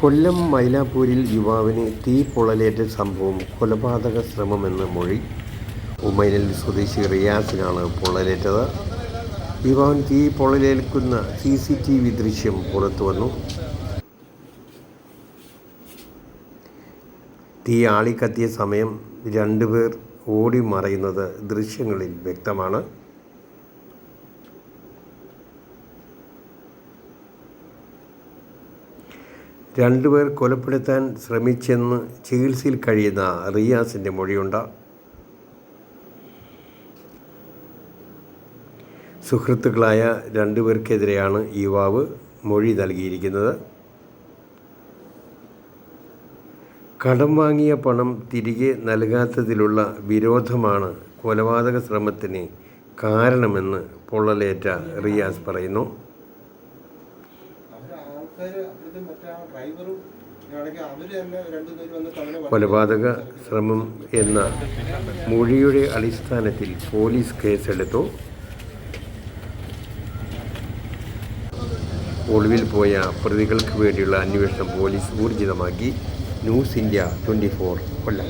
കൊല്ലം മൈലാപ്പൂരിൽ യുവാവിന് തീ പൊള്ളലേറ്റ സംഭവം കൊലപാതക ശ്രമമെന്ന മൊഴി. ഉമൈനൽ സ്വദേശി റിയാസിനാണ് പൊള്ളലേറ്റത്. യുവാവിന് തീ പൊള്ളലേൽക്കുന്ന സി സി ടി വി ദൃശ്യം പുറത്തു വന്നു. തീ ആളിക്കത്തിയ സമയം രണ്ടുപേർ ഓടി മറയുന്നത് ദൃശ്യങ്ങളിൽ വ്യക്തമാണ്. രണ്ടുപേർ കൊലപ്പെടുത്താൻ ശ്രമിച്ചെന്ന് ചികിത്സയിൽ കഴിയുന്ന റിയാസിന്റെ മൊഴിയുണ്ട. സുഹൃത്തുക്കളായ രണ്ടുപേർക്കെതിരെയാണ് യുവാവ് മൊഴി നൽകിയിരിക്കുന്നത്. കടം വാങ്ങിയ പണം തിരികെ നൽകാത്തതിലുള്ള വിരോധമാണ് കൊലപാതക ശ്രമത്തിന് കാരണമെന്ന് പൊള്ളലേറ്റ റിയാസ് പറയുന്നു. കൊലപാതക ശ്രമം എന്ന മൊഴിയുടെ അടിസ്ഥാനത്തിൽ പോലീസ് കേസെടുത്തു. ഒളിവിൽ പോയ പ്രതികൾക്ക് വേണ്ടിയുള്ള അന്വേഷണം പോലീസ് ഊർജിതമാക്കി. News India twenty four Kollam.